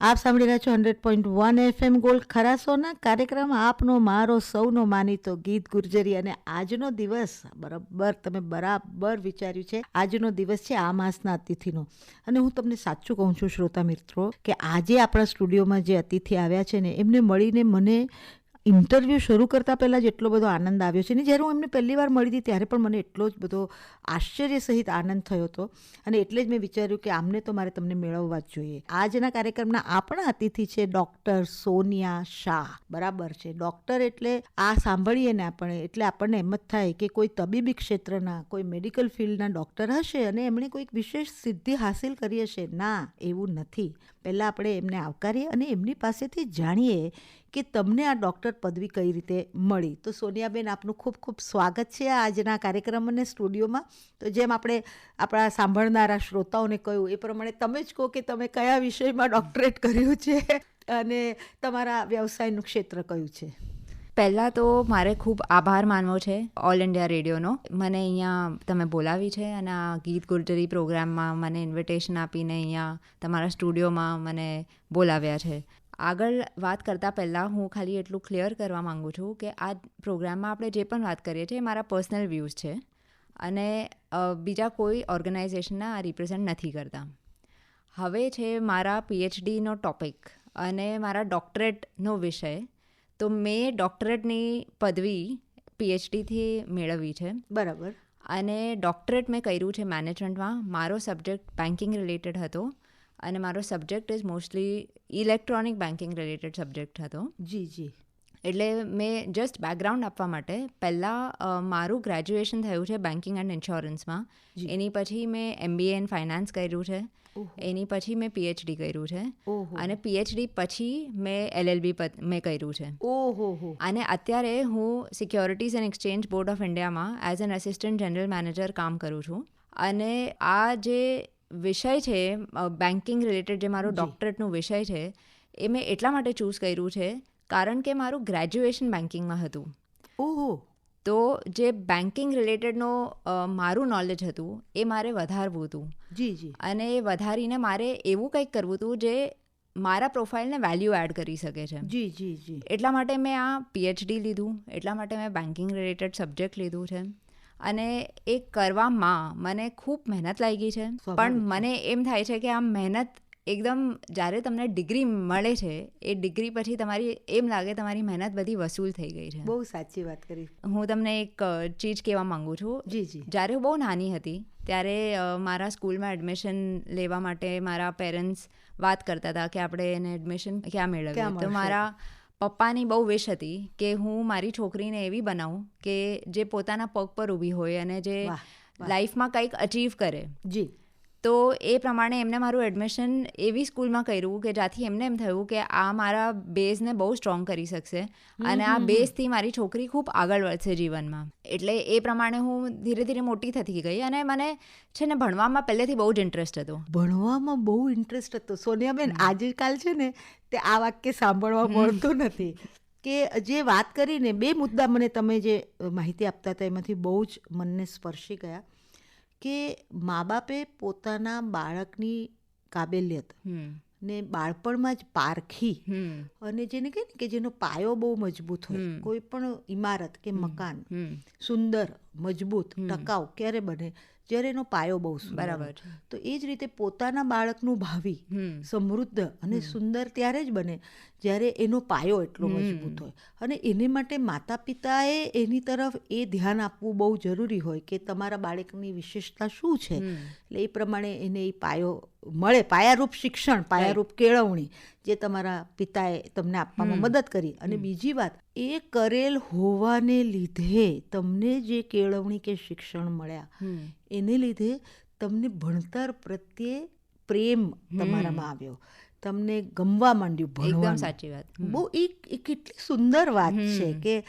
આપ સાંભળી રહ્યા છો hundred point one FM gold ખરાસોના કાર્યક્રમ. આપનો મારો, સૌનો માનીતો ગીત ગુર્જરી અને આજનો દિવસ બરાબર તમે બરાબર વિચાર્યું છે. આજનો દિવસ છે આ માસના અતિથિનો અને હું તમને સાચું કહું છું શ્રોતા મિત્રો, કે આજે આપણા સ્ટુડિયોમાં જે અતિથિ આવ્યા છે ને, એમને મળીને મને ઇન્ટરવ્યૂ શરૂ કરતાં પહેલાં જ એટલો બધો આનંદ આવ્યો છે. ને જ્યારે હું એમને પહેલી વાર મળી હતી, ત્યારે પણ મને એટલો જ બધો આશ્ચર્ય સહિત આનંદ થયો હતો. અને એટલે જ મેં વિચાર્યું કે આમને તો મારે તમને મેળવવા જ જોઈએ. આજના કાર્યક્રમના આપણા અતિથિ છે ડૉક્ટર સોનિયા શાહ. બરાબર છે. ડૉક્ટર એટલે આ સાંભળીએ ને આપણે, એટલે આપણને એમ જ થાય કે કોઈ તબીબી ક્ષેત્રના, કોઈ મેડિકલ ફિલ્ડના ડૉક્ટર હશે અને એમણે કોઈક વિશેષ સિદ્ધિ હાસિલ કરી હશે. ના, એવું નથી. પહેલાં આપણે એમને આવકારીએ અને એમની પાસેથી જાણીએ કે તમને આ ડૉક્ટર પદવી કઈ રીતે મળી? તો સોનિયાબેન, આપનું ખૂબ ખૂબ સ્વાગત છે આજના કાર્યક્રમ અને સ્ટુડિયોમાં. તો જેમ આપણે આપણા સાંભળનારા શ્રોતાઓને કહ્યું, એ પ્રમાણે તમે જ કહો કે તમે કયા વિષયમાં ડૉક્ટરેટ કર્યું છે અને તમારા વ્યવસાયનું ક્ષેત્ર કયું છે? પહેલાં તો મારે ખૂબ આભાર માનવો છે ઓલ ઇન્ડિયા રેડિયોનો મને અહીંયા તમે બોલાવી છે અને આ ગીત ગુર્જરી પ્રોગ્રામમાં મને ઇન્વિટેશન આપીને અહીંયા તમારા સ્ટુડિયોમાં મને બોલાવ્યા છે. આગળ વાત કરતાં પહેલાં હું ખાલી એટલું ક્લિયર કરવા માગું છું કે આ પ્રોગ્રામમાં આપણે જે પણ વાત કરીએ છીએ એ મારા પર્સનલ વ્યૂઝ છે. અને બીજા કોઈ ઓર્ગેનાઇઝેશનના આ રિપ્રેઝેન્ટ નથી કરતા. હવે છે મારા પીએચડીનો ટોપિક અને મારા ડૉક્ટરેટનો વિષય તો મેં ડૉક્ટરેટની પદવી પીએચડીથી મેળવી છે. બરાબર. અને ડૉક્ટરેટ મેં કર્યું છે મેનેજમેન્ટમાં મારો સબ્જેક્ટ બેન્કિંગ રિલેટેડ હતો. અને મારો subject is mostly electronic banking related subject હતો. જી જી. એટલે મેં જસ્ટ બેકગ્રાઉન્ડ આપવા માટે પહેલાં મારું ગ્રેજ્યુએશન થયું છે બેન્કિંગ એન્ડ ઇન્સ્યોરન્સમાં એની પછી મેં એમબીએ ઇન ફાઇનાન્સ કર્યું છે. એની પછી મેં પીએચડી કર્યું છે. અને પીએચડી પછી મેં એલએલબી મેં કર્યું છે. ઓહો અને અત્યારે હું securities and exchange board of ઇન્ડિયામાં as an assistant general manager કામ કરું છું. અને આ જે વિષય છે બેન્કિંગ રિલેટેડ જે મારો ડૉક્ટરેટનો વિષય છે એ મેં એટલા માટે ચૂઝ કર્યું છે કારણ કે મારું ગ્રેજ્યુએશન બેન્કિંગમાં હતું. ઓહો. તો જે બેન્કિંગ રિલેટેડનો મારું નોલેજ હતું એ મારે વધારવું હતું. જી જી. અને એ વધારીને મારે એવું કંઈક કરવું હતું જે મારા પ્રોફાઇલને વેલ્યુ એડ કરી શકે છે. જી જી જી. એટલા માટે મેં આ પીએચડી લીધું એટલા માટે મેં બેન્કિંગ રિલેટેડ સબ્જેક્ટ લીધું છે. અને એ કરવામાં મને ખૂબ મહેનત લાગી છે. પણ મને એમ થાય છે કે આ મહેનત એકદમ જ્યારે તમને ડિગ્રી મળે છે એ ડિગ્રી પછી તમારી એમ લાગે તમારી મહેનત બધી વસૂલ થઈ ગઈ છે. બહુ સાચી વાત કરી. હું તમને એક ચીજ કહેવા માંગુ છું. જી જી. જ્યારે હું બહુ નાની હતી ત્યારે મારા સ્કૂલમાં એડમિશન લેવા માટે મારા પેરેન્ટ્સ વાત કરતા હતા કે આપણે એને એડમિશન ક્યાં મેળવીએ? તો મારા પપ્પાની બહુ વિશ હતી કે હું મારી છોકરીને એવી બનાવું કે જે પોતાના પગ પર ઊભી હોય અને જે લાઈફમાં કંઈક અચીવ કરે. જી. તો એ પ્રમાણે એમને મારું એડમિશન એવી સ્કૂલમાં કર્યું કે જ્યાંથી એમને એમ થયું કે આ મારા બેઝને બહુ સ્ટ્રોંગ કરી શકશે અને આ બેઝથી મારી છોકરી ખૂબ આગળ વધશે જીવનમાં. એટલે એ પ્રમાણે હું ધીરે ધીરે મોટી થતી ગઈ અને મને છે ને ભણવામાં પહેલેથી બહુ જ ઇન્ટરેસ્ટ હતો. ભણવામાં બહુ ઇન્ટરેસ્ટ હતો. સોનિયાબેન આજકાલ છે ને તે આ વાક્ય સાંભળવા મળતું નથી. કે જે વાત કરીને બે મુદ્દા મને તમે જે માહિતી આપતા હતા એમાંથી બહુ જ મનને સ્પર્શી ગયા. કે મા બાપે પોતાના બાળકની કાબેલિયત ને બાળપણમાં જ પારખી અને જેને કહે ને કે જેનો પાયો બહુ મજબૂત હોય કોઈ પણ ઇમારત કે મકાન સુંદર મજબૂત ટકાઉ ક્યારે બને? જ્યારે એનો પાયો બહુ બરાબર તો એ જ રીતે પોતાના બાળકનું ભાવિ સમૃદ્ધ અને સુંદર ત્યારે જ બને જ્યારે એનો પાયો એટલો મજબૂત હોય. અને એને માટે માતા પિતાએ એની તરફ એ ધ્યાન આપવું બહુ જરૂરી હોય કે તમારા બાળકની વિશેષતા શું છે. એટલે એ પ્રમાણે એને એ પાયો મળે પાયારૂપ શિક્ષણ પાયારૂપ કેળવણી જે તમારા પિતાએ તમને આપવામાં મદદ કરી. અને બીજી વાત એ કરેલ હોવાને લીધે તમને જે કેળવણી કે શિક્ષણ મળ્યા એને લીધે તમને ભણતર પ્રત્યે પ્રેમ તમારામાં આવ્યો. તમને ગમવા માંડ્યું ભણવાનું. સાચી વાત. બહુ એ કેટલી સુંદર વાત છે કે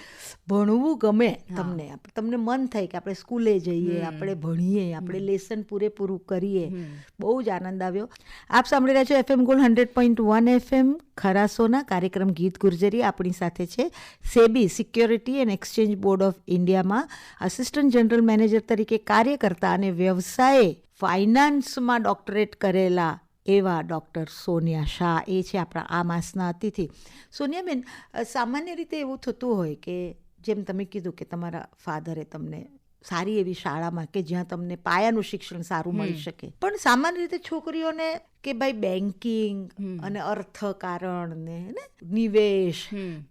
ભણવું ગમે તમને. તમને મન થાય કે આપણે સ્કૂલે જઈએ આપણે ભણીએ આપણે લેસન પૂરેપૂરું કરીએ. બહુ જ આનંદ આવ્યો. આપ સાંભળી રહ્યા છો FM gold hundred point one FM ખરાસોના કાર્યક્રમ ગીત ગુર્જરી આપણી સાથે છે SEBI security and exchange board of ઇન્ડિયામાં આસિસ્ટન્ટ જનરલ મેનેજર તરીકે કાર્ય કરતા અને વ્યવસાયે ફાઇનાન્સમાં ડોક્ટરેટ કરેલા એવા ડૉક્ટર સોનિયા શાહ. એ છે આપણા આ માસના અતિથિ. સોનિયાબેન સામાન્ય રીતે એવું થતું હોય કે જેમ તમે કીધું કે તમારા ફાધરે તમને સારી એવી શાળામાં કે જ્યાં તમને પાયાનું શિક્ષણ સારું મળી શકે. પણ સામાન્ય રીતે છોકરીઓને કે ભાઈ બેન્કિંગ અને અર્થકારણ ને ને નિવેશ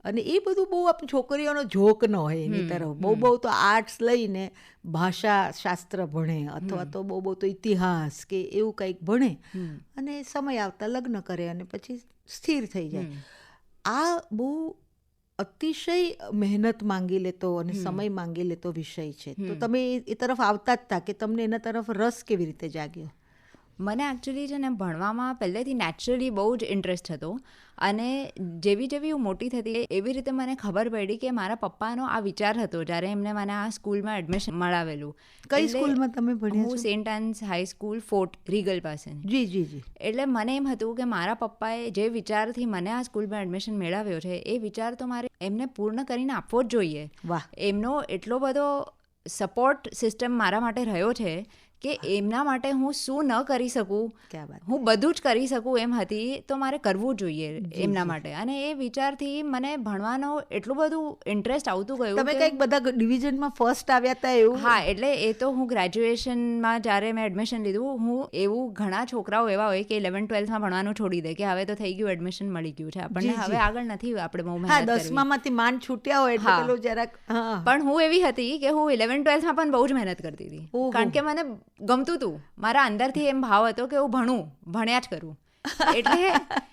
અને એ બધું બહુ આપણે છોકરીઓનો જોક ન હોય એની તરફ. બહુ બહુ તો આર્ટ્સ લઈને ભાષા શાસ્ત્ર ભણે અથવા તો બહુ બહુ તો ઇતિહાસ કે એવું કંઈક ભણે અને સમય આવતા લગ્ન કરે અને પછી સ્થિર થઈ જાય. આ બહુ અતિશય મહેનત માંગી લેતો અને સમય માંગી લેતો વિષય છે. તો તમે એ- તરફ આવતા જ હતા કે તમને એના તરફ રસ કેવી રીતે જાગ્યો? મને એકચ્યુઅલી છે ને ભણવામાં પહેલેથી નેચરલી બહુ જ ઇન્ટરેસ્ટ હતો અને જેવી જેવી હું મોટી થતી એવી રીતે મને ખબર પડી કે મારા પપ્પાનો આ વિચાર હતો જ્યારે એમને મને આ સ્કૂલમાં એડમિશન મળાવેલું. કઈ સ્કૂલમાં તમે ભણ્યા હું saint Anne's high school Fort Regal પાસે. જી જી જી. એટલે મને એમ હતું કે મારા પપ્પાએ જે વિચારથી મને આ સ્કૂલમાં એડમિશન મેળવ્યો છે એ વિચાર તો મારે એમને પૂર્ણ કરીને આપવો જ જોઈએ. વાહ. એમનો એટલો બધો સપોર્ટ સિસ્ટમ મારા માટે રહ્યો છે કે એમના માટે હું શું ન કરી શકું? હું બધું જ કરી શકું એમ હતી તો મારે કરવું જોઈએ એમના માટે. અને એ વિચારથી મને ભણવાનો એટલું બધું ઇન્ટરેસ્ટ આવતું ગયું તમે કંઈક બધા ડિવિઝનમાં ફર્સ્ટ આવ્યા હતા એવું? હા એટલે એ તો હું ગ્રેજ્યુએશનમાં જ્યારે મેં એડમિશન લીધું હું એવું ઘણા છોકરાઓ એવા હોય કે ઇલેવન ટ્વેલ્થમાં ભણવાનું છોડી દે કે હવે તો થઈ ગયું એડમિશન મળી ગયું છે. આપણને. હવે આગળ નથી આપણે બહુ મહેનત દસમામાંથી માન છૂટ્યા હોય એટલે જરાક હા. પણ હું એવી હતી કે હું ઇલેવન ટ્વેલ્થમાં પણ બહુ જ મહેનત કરતી હતી. કારણ કે મને ગમતું હતું મારા અંદરથી એમ ભાવ હતો કે હું ભણું ભણ્યા જ કરું. એટલે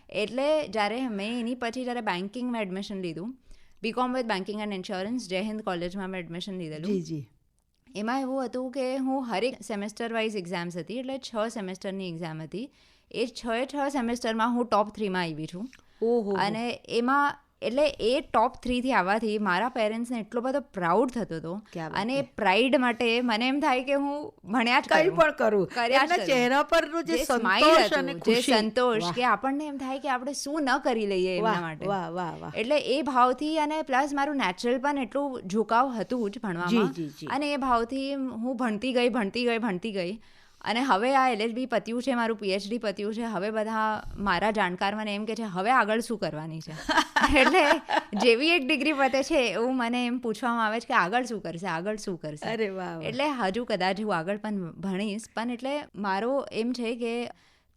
એટલે જ્યારે મેં એની પછી જ્યારે બેન્કિંગમાં એડમિશન લીધું BCom with banking and insurance Jai Hind કોલેજમાં મેં એડમિશન લીધેલું. જી જી. એમાં એવું હતું કે હું હરેક સેમેસ્ટર વાઇઝ એક્ઝામ્સ હતી એટલે છ સેમેસ્ટરની એક્ઝામ હતી. એ છ છ સેમેસ્ટરમાં હું ટોપ થ્રીમાં આવી છું. ઓહો. અને એમાં એટલે એ ટોપ થ્રીથી આવવાથી મારા પેરેન્ટ્સને એટલો બધો પ્રાઉડ થતો હતો અને પ્રાઇડ માટે મને એમ થાય કે હું ભણ્યા જ કંઈ પણ કરું. કરું. ચહેરા પરનું જે સ્માઈલ હતું, જે સંતોષ કે આપણને એમ થાય કે આપણે શું ન કરી લઈએ એના માટે. એટલે એ ભાવથી અને પ્લસ મારું નેચરલ પણ એટલું ઝુકાવ હતું જ ભણવામાં. અને એ ભાવથી હું ભણતી ગઈ ભણતી ગઈ ભણતી ગઈ. અને હવે આ એલએલબી પત્યું છે મારું પીએચડી પત્યું છે હવે બધા મારા જાણકાર મને એમ કે છે હવે આગળ શું કરવાની છે? એટલે જેવી એક ડિગ્રી પતે છે એવું મને એમ પૂછવામાં આવે છે કે આગળ શું કરશે આગળ શું કરશે. અરે વાહ. વાહ. એટલે હજુ કદાચ હું આગળ પણ ભણીશ પણ એટલે મારો એમ છે કે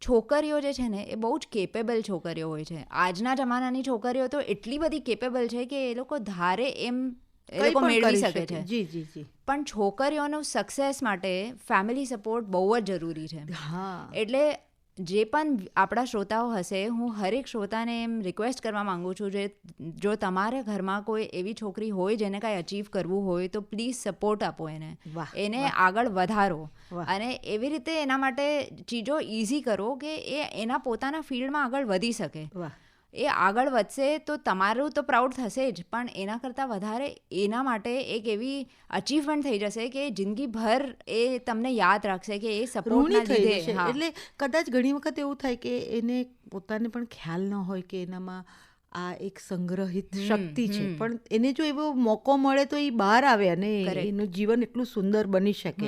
છોકરીઓ જે છે ને એ બહુ જ કેપેબલ છોકરીઓ હોય છે. આજના જમાનાની છોકરીઓ તો એટલી બધી કેપેબલ છે કે એ લોકો ધારે એમ એ લોકો મેળવી શકે છે. જી જી જી. પણ છોકરીઓનું સક્સેસ માટે ફેમિલી સપોર્ટ બહુ જ જરૂરી છે. હા. એટલે જે પણ આપણા શ્રોતાઓ હશે હું હરેક શ્રોતાને એમ રિક્વેસ્ટ કરવા માંગુ છું જે જો તમારા ઘરમાં કોઈ એવી છોકરી હોય જેને કાંઈ અચીવ કરવું હોય તો પ્લીઝ સપોર્ટ આપો એને. એને આગળ વધારો. અને એવી રીતે એના માટે ચીજો ઇઝી કરો કે એ એના પોતાના ફિલ્ડમાં આગળ વધી શકે. વાહ. એ આગળ વધશે તો તમારું તો પ્રાઉડ થશે જ પણ એના કરતાં વધારે એના માટે એક એવી અચીવમેન્ટ થઈ જશે કે જિંદગીભર એ તમને યાદ રાખશે કે એ સપોર્ટના થઈ લીધે જશે. એટલે કદાચ ઘણી વખત એવું થાય કે એને પોતાને પણ ખ્યાલ ન હોય કે એનામાં આ એક સંગ્રહિત શક્તિ છે. પણ એને જો એવો મોકો મળે તો એ બહાર આવે અને. એનું જીવન એટલું સુંદર બની શકે.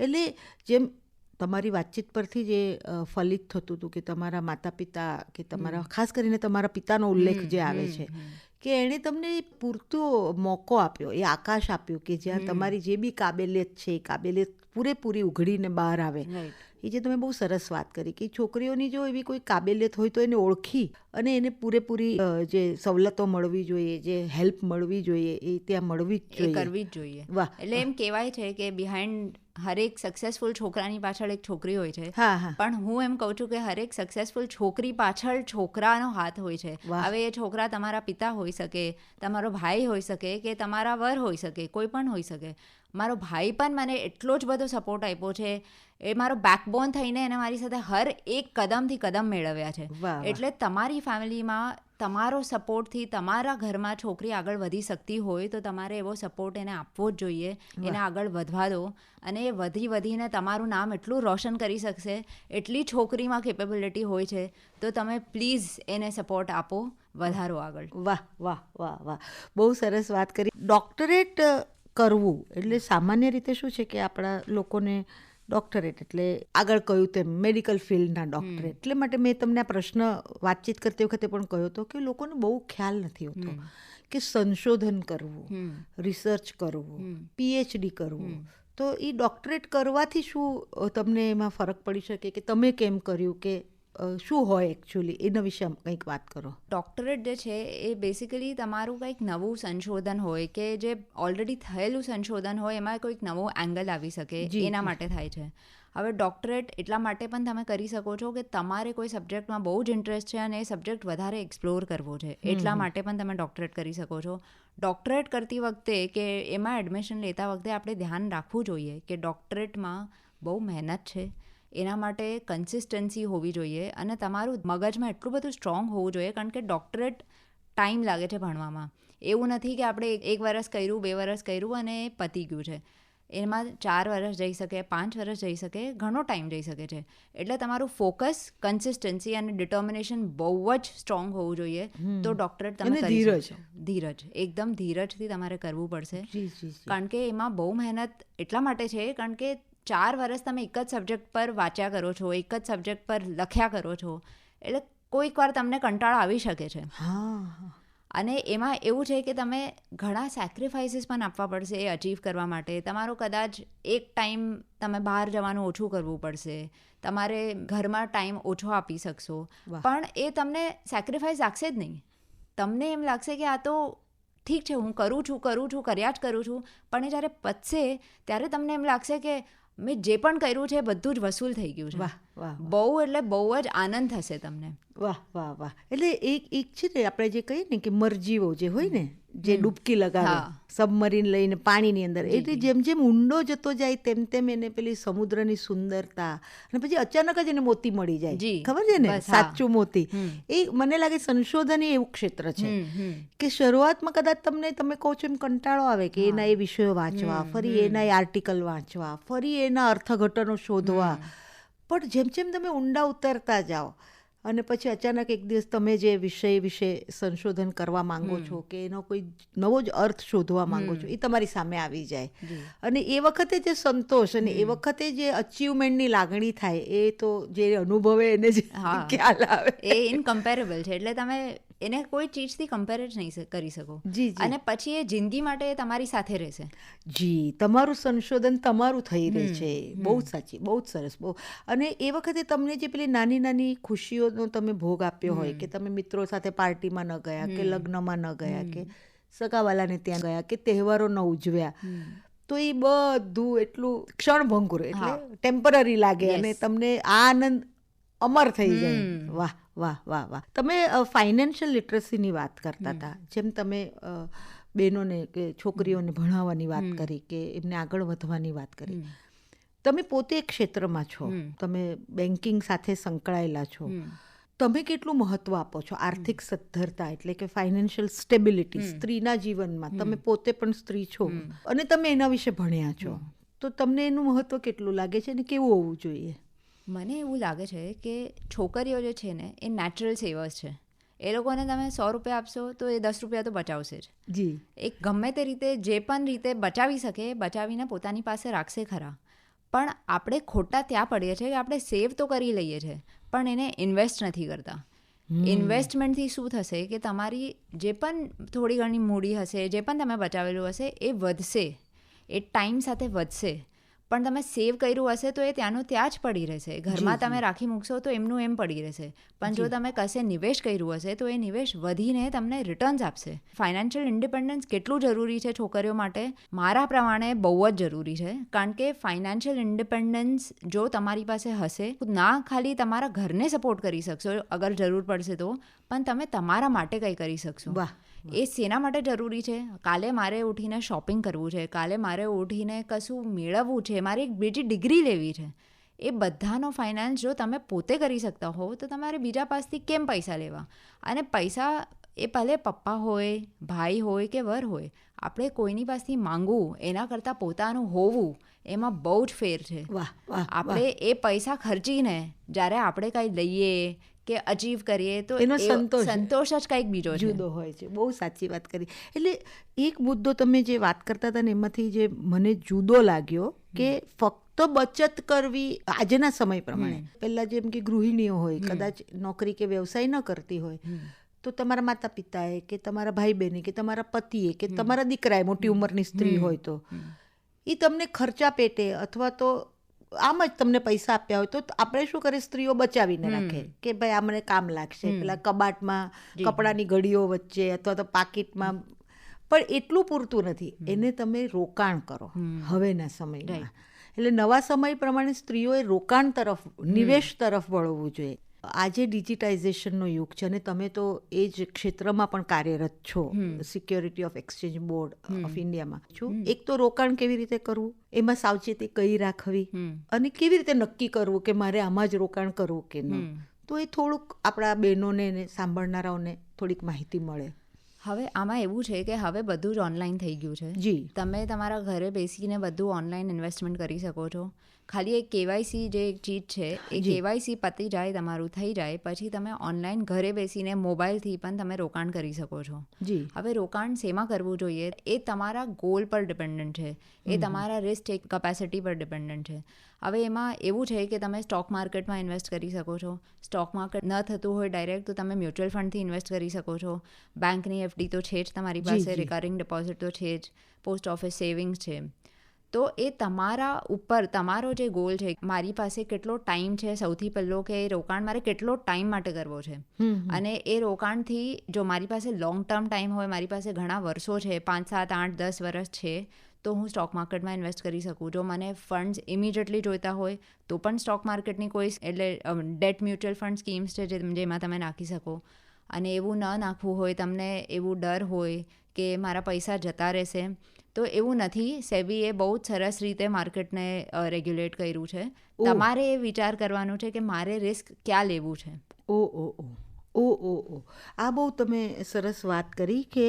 એટલે જેમ તમારી વાતચીત પરથી જે ફલિત થતું હતું કે તમારા માતા પિતા કે તમારા ખાસ કરીને તમારા પિતાનો ઉલ્લેખ જે આવે છે કે એણે તમને પૂરતો મોકો આપ્યો એ આકાશ આપ્યું કે જ્યાં તમારી જે બી કાબેલિયત છે એ કાબેલિયત પૂરેપૂરી ઉઘડીને બહાર આવે. એ જે તમે બહુ સરસ વાત કરી કે છોકરીઓની જો એવી કોઈ કાબેલિયત હોય તો એને ઓળખી અને એને પૂરેપૂરી જે સવલતો મળવી જોઈએ જે હેલ્પ મળવી જોઈએ એ ત્યાં મળવી જ જોઈએ. કરવી જ જોઈએ. વાહ, એટલે એમ કહેવાય છે કે બિહાઇન્ડ હરેક સક્સેસફુલ છોકરાની પાછળ એક છોકરી હોય છે. હા હા. પણ હું એમ કહું છું કે હરેક સક્સેસફુલ છોકરી પાછળ છોકરાનો હાથ હોય છે. હવે એ છોકરા તમારા પિતા હોઈ શકે તમારો ભાઈ હોઈ શકે કે તમારા વર હોઈ શકે કોઈ પણ હોઈ શકે. મારો ભાઈ પણ મને એટલો જ બધો સપોર્ટ આપ્યો છે. એ મારો બેકબોન થઈને એને મારી સાથે હર એક કદમથી કદમ મેળવ્યા છે. એટલે તમારી ફેમિલીમાં તમારો સપોર્ટથી તમારા ઘરમાં છોકરી આગળ વધી શકતી હોય તો તમારે એવો સપોર્ટ એને આપવો જ જોઈએ. એને આગળ વધવા દો. અને એ વધી વધીને તમારું નામ એટલું રોશન કરી શકશે. એટલી છોકરીમાં કેપેબિલિટી હોય છે. તો તમે પ્લીઝ એને સપોર્ટ આપો. વધારો આગળ. વાહ વાહ વાહ વાહ. બહુ સરસ વાત કરી. ડોક્ટરેટ કરવું. એટલે સામાન્ય રીતે શું છે કે આપણા લોકોને ડોક્ટરેટ એટલે આગળ કહ્યું તેમ મેડિકલ ફિલ્ડના ડોક્ટરેટ એટલે માટે મેં તમને આ પ્રશ્ન વાતચીત કરતી વખતે પણ કહ્યો હતો કે લોકોને બહુ ખ્યાલ નથી હોતો કે સંશોધન કરવું રિસર્ચ કરવું પીએચડી કરવું. તો એ ડોક્ટરેટ કરવાથી શું તમને એમાં ફરક પડી શકે કે તમે કેમ કર્યું કે શું હોય એકચ્યુઅલી એના વિશે કંઈક વાત કરો. ડોક્ટરેટ જે છે એ બેસિકલી તમારું કંઈક નવું સંશોધન હોય કે જે ઓલરેડી થયેલું સંશોધન હોય એમાં કોઈક નવો એંગલ આવી શકે જી, એના માટે થાય છે. હવે ડોક્ટરેટ એટલા માટે પણ તમે કરી શકો છો કે તમારે કોઈ સબ્જેક્ટમાં બહુ જ ઇન્ટરેસ્ટ છે અને એ સબ્જેક્ટ વધારે એક્સપ્લોર કરવો છે. એટલા માટે પણ તમે ડોક્ટરેટ કરી શકો છો. ડોક્ટરેટ કરતી વખતે કે એમાં એડમિશન લેતા વખતે આપણે ધ્યાન રાખવું જોઈએ કે ડોક્ટરેટમાં બહુ મહેનત છે. એના માટે કન્સિસ્ટન્સી હોવી જોઈએ અને તમારું મગજમાં એટલું બધું સ્ટ્રોંગ હોવું જોઈએ કારણ કે ડોક્ટરેટ ટાઈમ લાગે છે ભણવામાં. એવું નથી કે આપણે એક- વરસ કર્યું બે વરસ કર્યું અને પતી ગયું છે. એમાં ચાર વર્ષ જઈ શકે પાંચ વર્ષ જઈ શકે ઘણો ટાઈમ જઈ શકે છે. એટલે તમારું ફોકસ કન્સિસ્ટન્સી અને ડિટર્મિનેશન બહુ જ સ્ટ્રોંગ હોવું જોઈએ. તો ડોક્ટરેટ તમે ધીરજ. ધીરજ. એકદમ ધીરજથી તમારે કરવું પડશે. કારણ કે એમાં બહુ મહેનત એટલા માટે છે કારણ કે ચાર વર્ષ તમે એક જ સબ્જેક્ટ પર વાંચ્યા કરો છો એક જ સબ્જેક્ટ પર લખ્યા કરો છો એટલે કોઈક વાર તમને કંટાળો આવી શકે છે. અને એમાં એવું છે કે તમે ઘણા સેક્રિફાઈસીસ પણ આપવા પડશે એ અચીવ કરવા માટે. તમારો કદાચ એક ટાઈમ તમે બહાર જવાનું ઓછું કરવું પડશે. તમારે ઘરમાં ટાઈમ ઓછો આપી શકશો. પણ એ તમને સેક્રિફાઈસ લાગશે જ નહીં. તમને એમ લાગશે કે આ તો ઠીક છે હું કરું છું કરું છું કર્યા જ કરું છું. પણ એ જ્યારે પતશે ત્યારે તમને એમ લાગશે કે મેં જે પણ કર્યું છે બધું જ વસૂલ થઈ ગયું છે. વાહ વાહ બહુ એટલે બહુ જ આનંદ થશે તમને. વાહ વાહ વાહ. એટલે એક એક છે ને આપણે જે કહીએ ને કે મરજીઓ જે હોય ને જે ડૂબકી લગાવે સબમરીન લઈને પાણીની અંદર. એટલે જેમ જેમ ઊંડો જતો જાય તેમ તેમ એને પેલી સમુદ્રની સુંદરતા અને પછી અચાનક જ એને મોતી મળી જાય. ખબર છે ને? સાચું મોતી. એ મને લાગે સંશોધન એ એવું ક્ષેત્ર છે. કે શરૂઆતમાં કદાચ તમને તમે કહો છો એમ કંટાળો આવે કે એના એ વિષયો વાંચવા ફરી એના એ આર્ટિકલ વાંચવા ફરી એના અર્થઘટનો શોધવા. પણ જેમ જેમ તમે ઊંડા ઉતરતા જાઓ અને પછી અચાનક એક દિવસ તમે જે વિષય વિશે સંશોધન કરવા માંગો છો કે એનો કોઈ નવો જ અર્થ શોધવા માંગો છો એ તમારી સામે આવી જાય. અને એ વખતે જે સંતોષ અને એ વખતે જે અચીવમેન્ટની લાગણી થાય એ તો જે અનુભવે એને જ. ખ્યાલ આવે. એ ઇનકમ્પેરેબલ છે. એટલે તમે એને કોઈ ચીજથી કમ્પેર જ નહીં કરી શકો. જી અને પછી એ જિંદગી માટે તમારી સાથે રહેશે. જી તમારું સંશોધન તમારું થઈ રહે છે. બહુ જ સાચી બહુ જ સરસ બહુ. અને એ વખતે તમને જે પેલી નાની નાની ખુશીઓનો તમે ભોગ આપ્યો હોય કે તમે મિત્રો સાથે પાર્ટીમાં ન ગયા કે લગ્નમાં ન ગયા કે સગાવાલાને ત્યાં ગયા કે તહેવારો ન ઉજવ્યા તો એ બધું એટલું ક્ષણભંગુર એટલે ટેમ્પરરી લાગે અને તમને આ આનંદ અમર થઈ જાય. વાહ વાહ વાહ વાહ. તમે ફાઇનાન્શિયલ લિટરસીની વાત કરતા હતા જેમ તમે બહેનોને કે છોકરીઓને ભણાવવાની વાત કરી કે એમને આગળ વધવાની વાત કરી. તમે પોતે એક ક્ષેત્રમાં છો. તમે બેન્કિંગ સાથે સંકળાયેલા છો. તમે કેટલું મહત્વ આપો છો? આર્થિક સદ્ધરતા એટલે કે ફાઇનાન્શિયલ સ્ટેબિલિટી સ્ત્રીના જીવનમાં. તમે પોતે પણ સ્ત્રી છો અને તમે એના વિશે ભણ્યા છો. તો તમને એનું મહત્વ કેટલું લાગે છે અને કેવું હોવું જોઈએ? મને એવું લાગે છે કે છોકરીઓ જે છે ને એ નેચરલ સેવર્સ છે. એ લોકોને તમે સો રૂપિયા આપશો તો એ દસ રૂપિયા તો બચાવશે જ. જી. એ ગમે તે રીતે જે પણ રીતે બચાવી શકે બચાવીને પોતાની પાસે રાખશે ખરા. પણ આપણે ખોટા ત્યાં પડીએ છીએ કે આપણે સેવ તો કરી લઈએ છીએ પણ એને ઇન્વેસ્ટ નથી કરતા. ઇન્વેસ્ટમેન્ટથી શું થશે કે તમારી જે પણ થોડી ઘણી મૂડી હશે જે પણ તમે બચાવેલું હશે એ વધશે. એ ટાઈમ સાથે વધશે. પણ તમે સેવ કર્યું હશે તો એ ત્યાંનું ત્યાં જ પડી રહેશે. ઘરમાં તમે રાખી મૂકશો તો એમનું એમ પડી રહેશે. પણ જો તમે કશે નિવેશ કર્યું હશે તો એ નિવેશ વધીને તમને રિટર્ન્સ આપશે. ફાઇનાન્શિયલ ઇન્ડિપેન્ડન્સ કેટલું જરૂરી છે છોકરીઓ માટે? મારા પ્રમાણે બહુ જ જરૂરી છે. કારણ કે ફાઇનાન્શિયલ ઇન્ડિપેન્ડન્સ જો તમારી પાસે હશે તો ના ખાલી તમારા ઘરને સપોર્ટ કરી શકશો અગર જરૂર પડશે તો. પણ તમે તમારા માટે કંઈ કરી શકશો. વાહ. એ શેના માટે જરૂરી છે? કાલે મારે ઉઠીને શોપિંગ કરવું છે. કાલે મારે ઉઠીને કશું મેળવવું છે? મારે એક બીજી ડિગ્રી લેવી છે. એ બધાનો ફાઇનાન્સ જો તમે પોતે કરી શકતા હો તો તમારે બીજા પાસથી કેમ પૈસા લેવા? અને પૈસા એ ભલે પપ્પા હોય ભાઈ હોય કે વર હોય આપણે કોઈની પાસેથી માંગવું એના કરતાં પોતાનું હોવું એમાં બહુ જ ફેર છે. આપણે એ પૈસા ખર્ચીને જ્યારે આપણે કંઈ લઈએ કે અચીવ કરીએ તો એનો સંતોષ. સંતોષ જ કંઈક બીજો જુદો હોય છે. બહુ સાચી વાત કરી. એટલે એક મુદ્દો તમે જે વાત કરતા હતા ને એમાંથી જે મને જુદો લાગ્યો કે ફક્ત તો બચત કરવી આજના સમય પ્રમાણે. પહેલાં જેમ કે ગૃહિણીઓ હોય કદાચ નોકરી કે વ્યવસાય ન કરતી હોય તો તમારા માતા પિતાએ કે તમારા ભાઈ બહેને કે તમારા પતિએ કે તમારા દીકરાએ મોટી ઉંમરની સ્ત્રી હોય તો એ તમને ખર્ચા પેટે અથવા તો આમ જ તમને પૈસા આપ્યા હોય તો આપણે શું કરે સ્ત્રીઓ બચાવીને રાખે કે ભાઈ આ મને કામ લાગશે. પેલા કબાટમાં કપડાની ઘડીઓ વચ્ચે અથવા તો પાકીટમાં. પણ એટલું પૂરતું નથી. એને તમે રોકાણ કરો હવેના સમયમાં. એટલે નવા સમય પ્રમાણે સ્ત્રીઓએ રોકાણ તરફ નિવેશ તરફ વળવું જોઈએ. આજે ડિજિટાઇઝેશનનો યુગ છે અને તમે તો એ જ ક્ષેત્રમાં પણ કાર્યરત છો. Security of exchange board of ઇન્ડિયામાં છો. એક તો રોકાણ કેવી રીતે કરવું? એમાં સાવચેતી કઈ રાખવી? અને કેવી રીતે નક્કી કરવું કે મારે આમાં જ રોકાણ કરવું કે ન? તો એ થોડુંક આપણા બહેનોને સાંભળનારાઓને થોડીક માહિતી મળે. હવે આમાં એવું છે કે હવે બધું જ ઓનલાઈન થઈ ગયું છે. જી. તમે તમારા ઘરે બેસીને બધું ઓનલાઈન ઇન્વેસ્ટમેન્ટ કરી શકો છો. ખાલી એક કેવાયસી જે એક ચીજ છે એ કેવાયસી પતી જાય તમારું થઈ જાય પછી તમે ઓનલાઈન ઘરે બેસીને મોબાઈલથી પણ તમે રોકાણ કરી શકો છો. જી. હવે રોકાણ શેમાં કરવું જોઈએ? એ તમારા ગોલ પર ડિપેન્ડન્ટ છે. એ તમારા રિસ્ક ટેક કેપેસિટી પર ડિપેન્ડન્ટ છે. હવે એમાં એવું છે કે તમે સ્ટોક માર્કેટમાં ઇન્વેસ્ટ કરી શકો છો. સ્ટોક માર્કેટ ન થતું હોય ડાયરેક્ટ તો તમે મ્યુચ્યુઅલ ફંડથી ઇન્વેસ્ટ કરી શકો છો. બેંકની એફડી તો છે જ તમારી પાસે રિકરિંગ ડિપોઝિટ તો છે જ. પોસ્ટ ઓફિસ સેવિંગ્સ છે. તો એ તમારા ઉપર તમારો જે ગોલ છે મારી પાસે કેટલો ટાઈમ છે સૌથી પહેલો કે એ રોકાણ મારે કેટલો ટાઈમ માટે કરવો છે. અને એ રોકાણથી જો મારી પાસે લોંગ ટર્મ ટાઈમ હોય મારી પાસે ઘણા વર્ષો છે પાંચ સાત આઠ દસ વર્ષ છે તો હું સ્ટોક માર્કેટમાં ઇન્વેસ્ટ કરી શકું. જો મને ફંડ્સ ઇમિડિયેટલી જોઈતા હોય તો પણ સ્ટોક માર્કેટની કોઈ એટલે ડેટ મ્યુચ્યુઅલ ફંડ સ્કીમ્સ છે જે જેમાં તમે નાખી શકો. અને એવું ન નાખવું હોય તમને એવું ડર હોય કે મારા પૈસા જતા રહેશે તો એવું નથી સેબીએ બહુ જ સરસ રીતે માર્કેટને રેગ્યુલેટ કર્યું છે. તમારે એ વિચાર કરવાનું છે કે મારે રિસ્ક ક્યાં લેવું છે? ઓ ઓ ઓ. ઓ ઓ ઓ આ બહુ તમે સરસ વાત કરી કે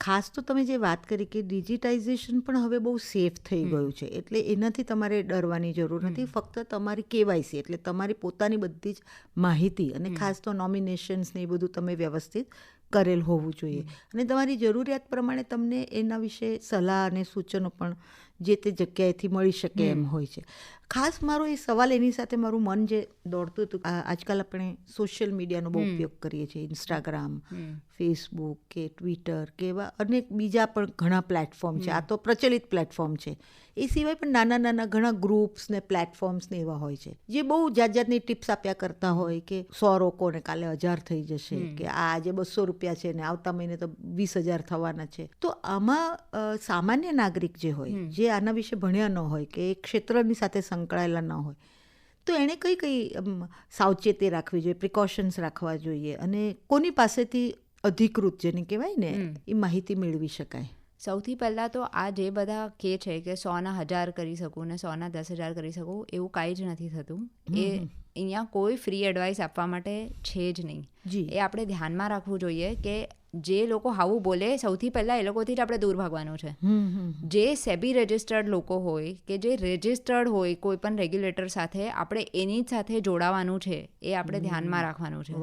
ખાસ તો તમે જે વાત કરી કે ડિજિટાઇઝેશન પણ હવે બહુ સેફ થઈ ગયું છે. એટલે એનાથી તમારે ડરવાની જરૂર નથી. ફક્ત તમારી કેવાયસી એટલે તમારી પોતાની બધી જ માહિતી અને ખાસ તો નોમિનેશન્સ ને એ બધું તમે વ્યવસ્થિત કરેલ હોવું જોઈએ. અને તમારી જરૂરિયાત પ્રમાણે તમને એના વિશે સલાહ અને સૂચનો પણ જે તે જગ્યાએથી મળી શકે એમ હોય છે. ખાસ મારો એ સવાલ એની સાથે મારું મન જે દોડતું હતું આજકાલ આપણે સોશિયલ મીડિયાનો બહુ ઉપયોગ કરીએ છીએ. ઇન્સ્ટાગ્રામ ફેસબુક કે ટ્વિટર કે એવા અનેક બીજા પણ ઘણા પ્લેટફોર્મ છે. આ તો પ્રચલિત પ્લેટફોર્મ છે. એ સિવાય પણ નાના નાના ઘણા ગ્રુપ્સ ને પ્લેટફોર્મ્સ ને એવા હોય છે. જે બહુ જાત જાતની ટિપ્સ આપ્યા કરતા હોય કે સો રોકોને કાલે હજાર થઈ જશે કે આ આજે બસો રૂપિયા છે ને આવતા મહિને તો વીસ હજાર થવાના છે. તો આમાં સામાન્ય નાગરિક જે હોય જે આના વિશે ભણ્યા ન હોય કે એ ક્ષેત્રની સાથે સંકળાયેલા ન હોય તો એણે કઈ કઈ સાવચેતી રાખવી જોઈએ પ્રિકોશન્સ રાખવા જોઈએ અને કોની પાસેથી અધિકૃત જેને કહેવાય ને એ માહિતી મેળવી શકાય? સૌથી પહેલાં તો આ જે બધા કે છે કે સોના હજાર કરી શકું ને સોના દસ હજાર કરી શકું એવું કાંઈ જ નથી થતું. એ અહીંયા કોઈ ફ્રી એડવાઇસ આપવા માટે છે જ નહીં. એ આપણે ધ્યાનમાં રાખવું જોઈએ કે જે લોકો આવું બોલે સૌથી પહેલાં એ લોકોથી જ આપણે દૂર ભાગવાનું છે. જે સેબી રજિસ્ટર્ડ લોકો હોય કે જે રજિસ્ટર્ડ હોય કોઈ પણ રેગ્યુલેટર સાથે આપણે એની જ સાથે જોડાવાનું છે એ આપણે ધ્યાનમાં રાખવાનું છે.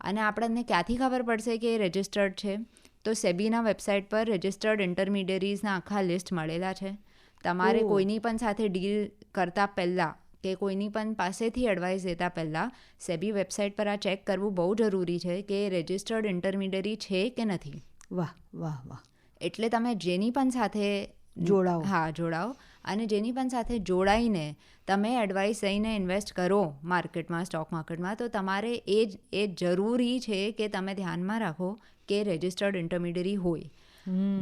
અને આપણને ક્યાંથી ખબર પડશે કે એ રજિસ્ટર્ડ છે? તો સેબીના વેબસાઇટ પર રજિસ્ટર્ડ ઇન્ટરમીડિયરીઝના આખા લિસ્ટ મળેલા છે. તમારે કોઈની પણ સાથે ડીલ કરતા પહેલાં કે કોઈની પણ પાસેથી એડવાઇસ દેતા પહેલાં સેબી વેબસાઇટ પર આ ચેક કરવું બહુ જરૂરી છે કે રજિસ્ટર્ડ ઇન્ટરમીડિયરી છે કે નથી. વાહ વાહ વાહ. એટલે તમે જેની પણ સાથે જોડાઓ. હા જોડાઓ. અને જેની પણ સાથે જોડાઈને તમે એડવાઇસ લઈને ઇન્વેસ્ટ કરો માર્કેટમાં સ્ટોક માર્કેટમાં તો તમારે એ જ એ જરૂરી છે કે તમે ધ્યાનમાં રાખો કે રજિસ્ટર્ડ ઇન્ટરમીડિયરી હોય.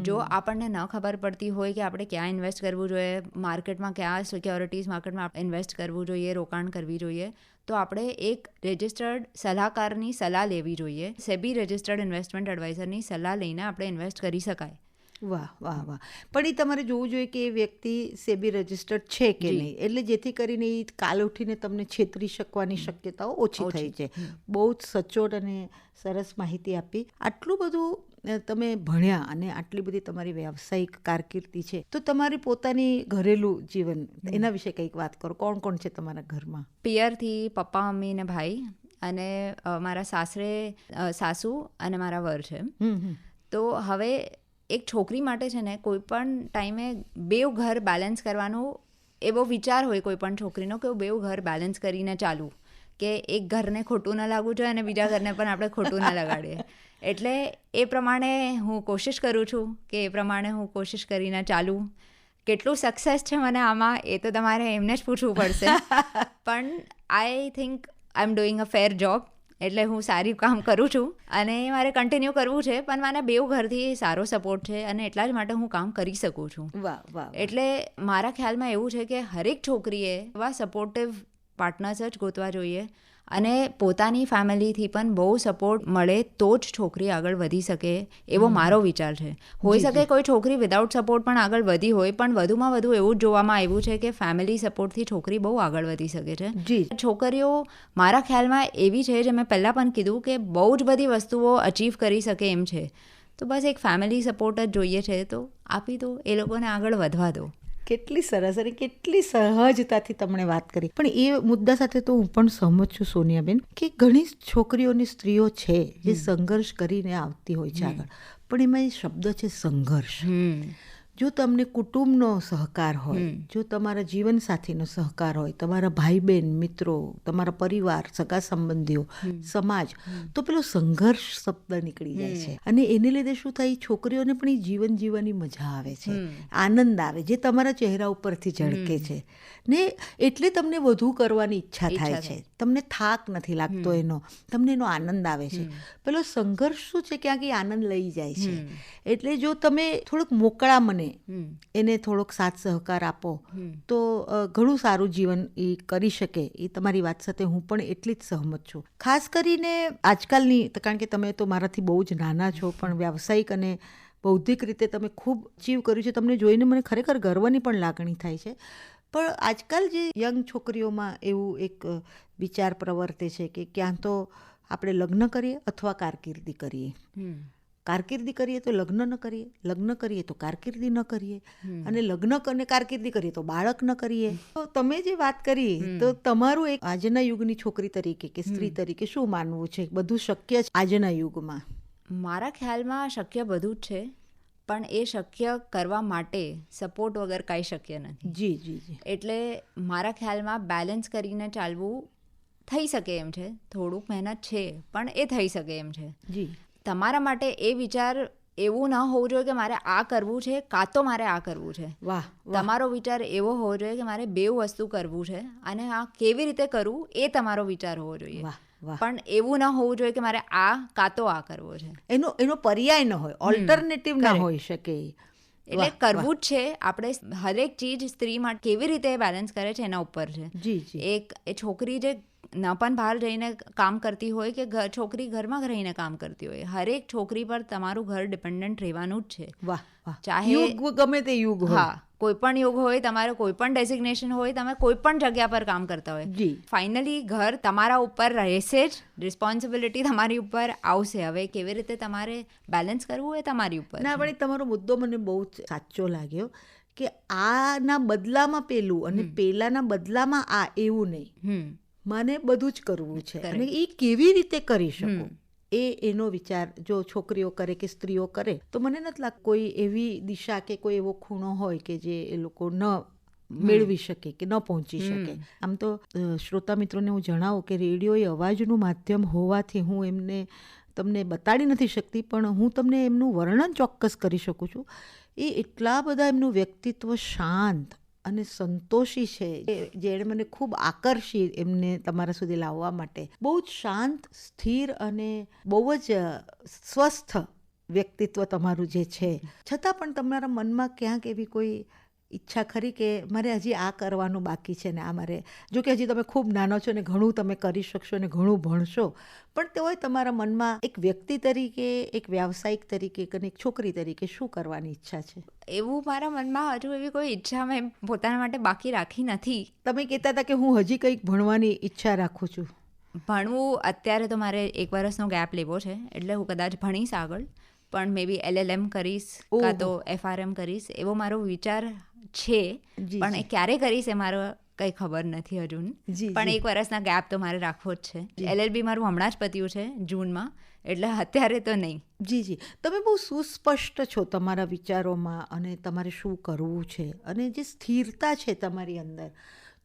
જો આપણને ન ખબર પડતી હોય કે આપણે ક્યાં ઇન્વેસ્ટ કરવું જોઈએ માર્કેટમાં કયા સિક્યોરિટીઝ માર્કેટમાં ઇન્વેસ્ટ કરવું જોઈએ રોકાણ કરવી જોઈએ તો આપણે એક રજિસ્ટર્ડ સલાહકારની સલાહ લેવી જોઈએ. સેબી રજિસ્ટર્ડ ઇન્વેસ્ટમેન્ટ એડવાઇઝરની સલાહ લઈને આપણે ઇન્વેસ્ટ કરી શકાય. વાહ વાહ વાહ. પણ એ તમારે જોવું જોઈએ કે એ વ્યક્તિ સેબી રજિસ્ટર્ડ છે કે નહીં? એટલે જેથી કરીને એ કાલ ઉઠીને તમને છેતરી શકવાની શક્યતાઓ ઓછી થઈ છે. બહુ જ સચોટ અને સરસ માહિતી આપી. આટલું બધું તમે ભણ્યા અને આટલી બધી તમારી વ્યાવસાયિક કારકિર્દી છે તો તમારી પોતાની ઘરેલું જીવન એના વિશે કંઈક વાત કરો. કોણ કોણ છે તમારા ઘરમાં? પિયરથી પપ્પા મમ્મી ને ભાઈ અને મારા સાસરે સાસુ અને મારા વર છે. તો હવે એક છોકરી માટે છે ને કોઈ પણ ટાઈમે બે ઘર બેલેન્સ કરવાનું એવો વિચાર હોય કોઈ પણ છોકરીનો કે બેઉ ઘર બેલેન્સ કરીને ચાલું. કે એક ઘરને ખોટું ન લાગવું જોઈએ અને બીજા ઘરને પણ આપણે ખોટું ન લગાડીએ. એટલે એ પ્રમાણે હું કોશિશ કરું છું કે એ પ્રમાણે હું કોશિશ કરીને ચાલું. કેટલું સક્સેસ છે મને આમાં એ તો તમારે એમને જ પૂછવું પડશે. પણ I think I am doing a fair job એટલે હું સારી કામ કરું છું અને મારે કન્ટિન્યુ કરવું છે પણ મને બેઉ ઘરથી સારો સપોર્ટ છે અને એટલા જ માટે હું કામ કરી શકું છું. વાહ વાહ એટલે મારા ખ્યાલમાં એવું છે કે હરેક છોકરીએ એવા સપોર્ટિવ પાર્ટનર્સ જ ગોતવા જોઈએ. અને પોતાની ફેમિલીથી પણ બહુ સપોર્ટ મળે તો જ છોકરી આગળ વધી શકે એવો મારો વિચાર છે. હોઈ શકે કોઈ છોકરી વિદાઉટ સપોર્ટ પણ આગળ વધી હોય પણ વધુમાં વધુ એવું જ જોવામાં આવ્યું છે કે ફેમિલી સપોર્ટથી છોકરી બહુ આગળ વધી શકે છે. જી. છોકરીઓ મારા ખ્યાલમાં એવી છે જે મેં પહેલાં પણ કીધું કે બહુ જ બધી વસ્તુઓ અચીવ કરી શકે એમ છે. તો બસ એક ફેમિલી સપોર્ટ જ જોઈએ છે તો આપી દો એ લોકોને આગળ વધવા દો. કેટલી સરસ અને કેટલી સહજતાથી તમને વાત કરી. પણ એ મુદ્દા સાથે તો હું પણ સહમત છું સોનિયાબેન કે ઘણી છોકરીઓની સ્ત્રીઓ છે જે સંઘર્ષ કરીને આવતી હોય છે આગળ. પણ એમાં એ શબ્દ છે સંઘર્ષ. જો તમને કુટુંબનો સહકાર હોય જો તમારા જીવનસાથીનો સહકાર હોય તમારા ભાઈ બહેન મિત્રો તમારા પરિવાર સગા સંબંધીઓ સમાજ તો પેલો સંઘર્ષ શબ્દ નીકળી જાય છે. અને એને લીધે શું થાય? છોકરીઓને પણ એ જીવન જીવવાની મજા આવે છે. આનંદ આવે જે તમારા ચહેરા ઉપરથી ઝળકે છે. ને એટલે તમને વધુ કરવાની ઈચ્છા થાય છે. તમને થાક નથી લાગતો એનો. તમને એનો આનંદ આવે છે. પેલો સંઘર્ષ શું છે? ક્યાંક એ આનંદ લઈ જાય છે. એટલે જો તમે થોડુંક મોકળા મને એને થોડોક સાથ સહકાર આપો તો ઘણું સારું જીવન એ કરી શકે એ તમારી વાત સાથે હું પણ એટલી જ સહમત છું. ખાસ કરીને આજકાલની કારણ કે તમે તો મારાથી બહુ જ નાના છો પણ વ્યાવસાયિક અને બૌદ્ધિક રીતે તમે ખૂબ અચીવ કર્યું છે તમને જોઈને મને ખરેખર ગર્વની પણ લાગણી થાય છે. પણ આજકાલ જે યંગ છોકરીઓમાં એવું એક વિચાર પ્રવર્તે છે કે ક્યાં તો આપણે લગ્ન કરીએ અથવા કારકિર્દી કરીએ. કારકિર્દી કરીએ તો લગ્ન ન કરીએ લગ્ન કરીએ તો કારકિર્દી ન કરીએ અને લગ્ન અને કારકિર્દી કરીએ તો બાળક ન કરીએ. તો તમે જે વાત કરી તો તમારું એક આજના યુગની છોકરી તરીકે કે સ્ત્રી તરીકે શું માનવું છે? બધું શક્ય છે આજના યુગમાં? મારા ખ્યાલમાં શક્ય બધું જ છે પણ એ શક્ય કરવા માટે સપોર્ટ વગર કાંઈ શક્ય નથી. જી જી જી. એટલે મારા ખ્યાલમાં બેલેન્સ કરીને ચાલવું થઈ શકે એમ છે થોડુંક મહેનત છે પણ એ થઈ શકે એમ છે. જી. તમારા માટે એ વિચાર એવું ન હોવું જોઈએ કે મારે આ કરવું છે કાં તો મારે આ કરવું છે. વાહ તમારો વિચાર એવો હોવો જોઈએ કે મારે બે વસ્તુ કરવું છે અને આ કેવી રીતે કરવું એ તમારો વિચાર હોવો જોઈએ. પણ એવું ના હોવું જોઈએ કે મારે આ કાં તો આ કરવો છે. એનો એનો પર્યાય ન હોય ઓલ્ટરનેટિવ ના હોઈ શકે. એટલે કરવું જ છે આપણે હરેક ચીજ સ્ત્રી માટે કેવી રીતે બેલેન્સ કરે છે એના ઉપર છે. એક એ છોકરી જે ન પણ બહાર જઈને કામ કરતી હોય કે ઘર- છોકરી ઘરમાં રહીને કામ કરતી હોય. હરેક છોકરી પર તમારું ઘર ડિપેન્ડન્ટ રહેવાનું જ છે. વાહ ચાહે- ગમે તે યુગ હા કોઈ પણ યુગ હોય તમારે કોઈ પણ ડેઝિગ્નેશન હોય તમે કોઈ પણ જગ્યા પર કામ કરતા હોય. ફાઇનલી ઘર તમારા ઉપર રહેશે જ. રિસ્પોન્સિબિલિટી તમારી ઉપર આવશે. હવે કેવી રીતે તમારે બેલેન્સ કરવું એ તમારી ઉપર ના પણ તમારો મુદ્દો મને બહુ જ સાચો લાગ્યો કે આના બદલામાં પેલું અને પેલાના બદલામાં આ એવું નહીં. મને બધું જ કરવું છે. અને એ કેવી રીતે કરી શકું? એ એનો વિચાર જો છોકરીઓ કરે કે સ્ત્રીઓ કરે તો મને નથી લાગતું કોઈ એવી દિશા કે કોઈ એવો ખૂણો હોય કે જે એ લોકો ન મેળવી શકે કે ન પહોંચી શકે. આમ તો શ્રોતા મિત્રોને હું જણાવું કે રેડિયો એ અવાજનું માધ્યમ હોવાથી હું એમને તમને બતાડી નથી શકતી પણ હું તમને એમનું વર્ણન ચોક્કસ કરી શકું છું. એ એટલા બધા એમનું વ્યક્તિત્વ શાંત અને સંતોષી છે જેણે મને ખૂબ આકર્ષી એમને તમારા સુધી લાવવા માટે. બહુ જ શાંત, સ્થિર અને બહુ જ સ્વસ્થ વ્યક્તિત્વ તમારું જે છે. છતાં પણ તમારા મનમાં ક્યાંક એવી કોઈ ઈચ્છા ખરી કે મારે હજી આ કરવાનું બાકી છે ને આ મારે. જો કે હજી તમે ખૂબ નાનો છો ને ઘણું તમે કરી શકશો ને ઘણું ભણશો. પણ તેઓએ તમારા મનમાં એક વ્યક્તિ તરીકે એક વ્યાવસાયિક તરીકે અને એક છોકરી તરીકે શું કરવાની ઈચ્છા છે? એવું મારા મનમાં હજુ એવી કોઈ ઈચ્છા મેં પોતાના માટે બાકી રાખી નથી. તમે કહેતા હતા કે હું હજી કંઈક ભણવાની ઈચ્છા રાખું છું. ભણવું અત્યારે તો મારે એક વર્ષનો ગેપ લેવો છે એટલે હું કદાચ ભણીશ આગળ. પણ મે બી એલએલએમ કરીશ કાં તો એફઆરએમ કરીશ એવો મારો વિચાર છે. પણ એ ક્યારે કરીશ એ મારો કંઈ ખબર નથી હજુ પણ એક વર્ષના ગેપ તો મારે રાખવો જ છે. એલએલબી મારું હમણાં જ પત્યું છે જૂનમાં. એટલે અત્યારે તો નહીં. જી જી. તમે બહુ સુસ્પષ્ટ છો તમારા વિચારોમાં અને તમારે શું કરવું છે અને જે સ્થિરતા છે તમારી અંદર.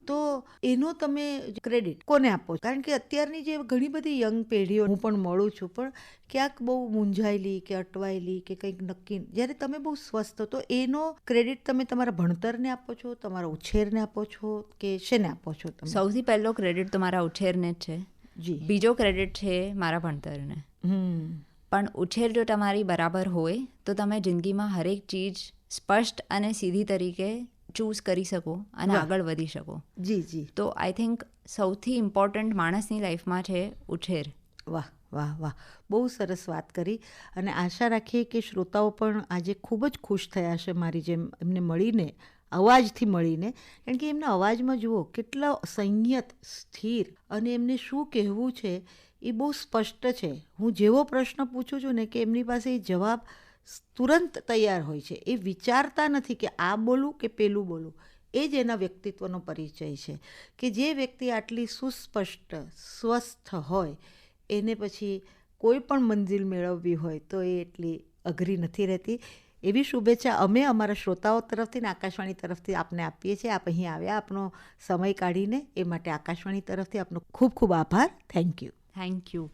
તો એનો તમે ક્રેડિટ કોને આપો? કારણ કે અત્યારની જે ઘણી બધી યંગ પેઢીઓ હું પણ મળું છું પણ ક્યાંક બહુ મૂંઝાયેલી કે અટવાયેલી કે કંઈક નક્કી જ્યારે તમે બહુ સ્વસ્થ તો એનો ક્રેડિટ તમે તમારા ભણતરને આપો છો તમારા ઉછેરને આપો છો કે શેને આપો છો તમે? સૌથી પહેલો ક્રેડિટ તો મારા ઉછેરને જ છે. જી. બીજો ક્રેડિટ છે મારા ભણતરને. પણ ઉછેર જો તમારી બરાબર હોય તો તમે જિંદગીમાં હરેક ચીજ સ્પષ્ટ અને સીધી તરીકે ચૂઝ કરી શકો અને આગળ વધી શકો. જી જી. તો આઈ થિંક સૌથી ઇમ્પોર્ટન્ટ માણસની લાઈફમાં છે ઉછેર. વાહ વાહ વાહ. બહુ સરસ વાત કરી અને આશા રાખીએ કે શ્રોતાઓ પણ આજે ખૂબ જ ખુશ થયા છે મારી જેમ એમને મળીને અવાજથી મળીને. કારણ કે એમના અવાજમાં જુઓ કેટલા સંયત સ્થિર અને એમને શું કહેવું છે એ બહુ સ્પષ્ટ છે. હું જેવો પ્રશ્ન પૂછું છું ને કે એમની પાસે એ જવાબ તુરંત તૈયાર હોય છે. એ વિચારતા નથી કે આ બોલું કે પેલું બોલું. એ જ એના વ્યક્તિત્વનો પરિચય છે કે જે વ્યક્તિ આટલી સુસ્પષ્ટ, સ્વસ્થ હોય, એને પછી કોઈ પણ મંજિલ મેળવવી હોય તો એ એટલી અઘરી નથી રહેતી. એવી શુભેચ્છા અમે અમારા શ્રોતાઓ તરફથી ને આકાશવાણી તરફથી આપને આપીએ છીએ. આપ અહીં આવ્યા, આપનો સમય કાઢીને એ માટે આકાશવાણી તરફથી આપનો ખૂબ ખૂબ આભાર. Thank you thank you